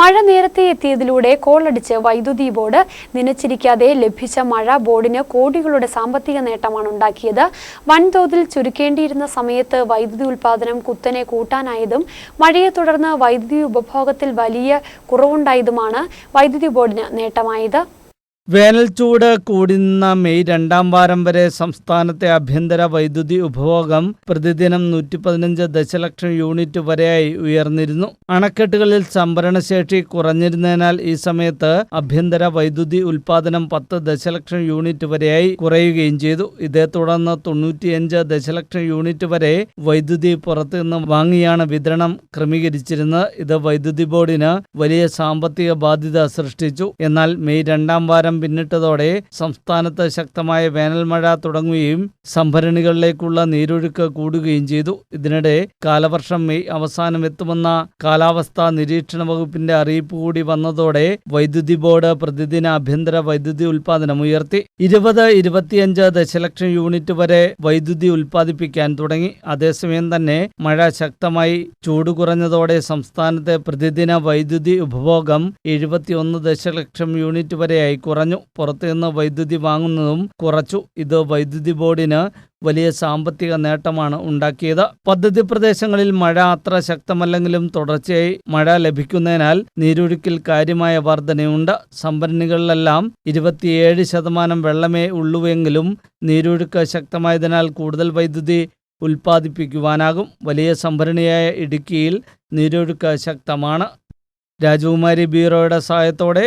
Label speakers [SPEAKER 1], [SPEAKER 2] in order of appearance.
[SPEAKER 1] മഴ നേരത്തെ എത്തിയതിലൂടെ കോളടിച്ച് വൈദ്യുതി ബോർഡ് നനച്ചിരിക്കാതെ ലഭിച്ച മഴ ബോർഡിന് കോടികളുടെ സാമ്പത്തിക നേട്ടമാണ് ഉണ്ടാക്കിയത്. വൻതോതിൽ ചുരുക്കേണ്ടിയിരുന്ന സമയത്ത് വൈദ്യുതി ഉൽപാദനം കുത്തനെ കൂട്ടാനായതും മഴയെ തുടർന്ന് വൈദ്യുതി ഉപഭോഗത്തിൽ വലിയ കുറവുണ്ടായതുമാണ് വൈദ്യുതി ബോർഡിന് നേട്ടമായത്.
[SPEAKER 2] വേനൽ ചൂട് കൂടുന്ന മെയ് രണ്ടാം വാരം വരെ സംസ്ഥാനത്തെ ആഭ്യന്തര വൈദ്യുതി ഉപഭോഗം പ്രതിദിനം നൂറ്റി പതിനഞ്ച് ദശലക്ഷം യൂണിറ്റ് വരെയായി ഉയർന്നിരുന്നു. അണക്കെട്ടുകളിൽ സംഭരണശേഷി കുറഞ്ഞിരുന്നതിനാൽ ഈ സമയത്ത് ആഭ്യന്തര വൈദ്യുതി ഉൽപാദനം പത്ത് ദശലക്ഷം യൂണിറ്റ് വരെയായി കുറയുകയും ചെയ്തു. ഇതേ തുടർന്ന് തൊണ്ണൂറ്റിയഞ്ച് ദശലക്ഷം യൂണിറ്റ് വരെ വൈദ്യുതി പുറത്തുനിന്ന് വാങ്ങിയാണ് വിതരണം ക്രമീകരിച്ചിരുന്നത്. ഇത് വൈദ്യുതി ബോർഡിന് വലിയ സാമ്പത്തിക ബാധ്യത സൃഷ്ടിച്ചു. എന്നാൽ മെയ് രണ്ടാം വാരം പിന്നിട്ടതോടെ സംസ്ഥാനത്ത് ശക്തമായ വേനൽമഴ തുടങ്ങുകയും സംഭരണികളിലേക്കുള്ള നീരൊഴുക്ക് കൂടുകയും ചെയ്തു. ഇതിനിടെ കാലവർഷം മെയ് അവസാനം എത്തുമെന്ന കാലാവസ്ഥാ നിരീക്ഷണ വകുപ്പിന്റെ അറിയിപ്പ് കൂടി വന്നതോടെ വൈദ്യുതി ബോർഡ് പ്രതിദിന ആഭ്യന്തര വൈദ്യുതി ഉൽപാദനം ഉയർത്തി. ഇരുപത് ഇരുപത്തിയഞ്ച് ദശലക്ഷം യൂണിറ്റ് വരെ വൈദ്യുതി ഉൽപ്പാദിപ്പിക്കാൻ തുടങ്ങി. അതേസമയം തന്നെ മഴ ശക്തമായി ചൂട് കുറഞ്ഞതോടെ സംസ്ഥാനത്തെ പ്രതിദിന വൈദ്യുതി ഉപഭോഗം എഴുപത്തിയൊന്ന് ദശലക്ഷം യൂണിറ്റ് വരെയായി കുറഞ്ഞു പുറത്തുനിന്ന് വൈദ്യുതി വാങ്ങുന്നതും കുറച്ചു. ഇത് വൈദ്യുതി ബോർഡിന് വലിയ സാമ്പത്തിക നേട്ടമാണ് ഉണ്ടാക്കിയത്. പദ്ധതി പ്രദേശങ്ങളിൽ മഴ അത്ര ശക്തമല്ലെങ്കിലും തുടർച്ചയായി മഴ ലഭിക്കുന്നതിനാൽ നീരൊഴുക്കിൽ കാര്യമായ വർധനയുണ്ട്. സംഭരണികളിലെല്ലാം ഇരുപത്തിയേഴ് ശതമാനം വെള്ളമേ ഉള്ളുവെങ്കിലും നീരൊഴുക്ക് ശക്തമായതിനാൽ കൂടുതൽ വൈദ്യുതി ഉൽപ്പാദിപ്പിക്കുവാനാകും. വലിയ സംഭരണിയായ ഇടുക്കിയിൽ നീരൊഴുക്ക് ശക്തമാണ്. രാജകുമാരി ബ്യൂറോയുടെ സഹായത്തോടെ